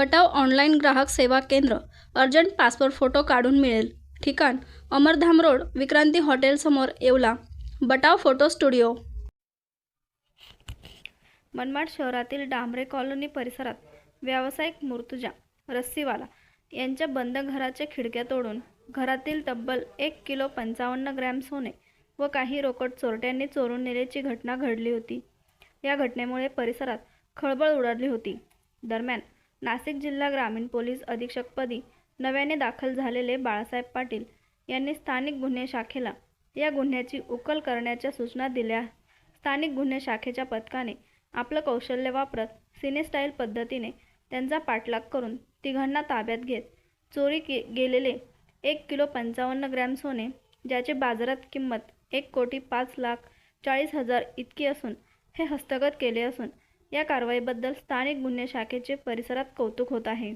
बटाव online ग्राहक सेवा केंद्र अर्जंट पासपोर्ट फोटो काढून मिळेल. ठिकाण अमरधाम रोड विक्रांती हॉटेलसमोर Yeola. Batav photo studio. Manmad शहरातील डांबरे कॉलनी परिसरात व्यावसायिक मूर्तुजा रस्सीवाला यांच्या बंद घराच्या खिडक्या तोडून घरातील तब्बल एक किलो पंचावन्न ग्रॅम सोने व काही रोकड चोरट्यांनी चोरून नेल्याची घटना घडली होती. या घटनेमुळे परिसरात खळबळ उडाली होती. दरम्यान नाशिक जिल्हा ग्रामीण पोलीस अधीक्षकपदी नव्याने दाखल झालेले बाळासाहेब पाटील यांनी स्थानिक गुन्हे शाखेला या गुन्ह्याची उकल करण्याच्या सूचना दिल्या. स्थानिक गुन्हे शाखेच्या पथकाने आपलं कौशल्य वापरत सिनेस्टाईल पद्धतीने त्यांचा पाठलाग करून तिघांना ताब्यात घेत चोरी के गेलेले एक किलो पंचावन्न ग्रॅम सोने ज्याची बाजारात किंमत एक कोटी पाच लाख चाळीस हजार इतकी असून हे हस्तगत केले असून या कारवाईबद्दल स्थानिक गुन्हे शाखेचे परिसरात कौतुक होत आहे.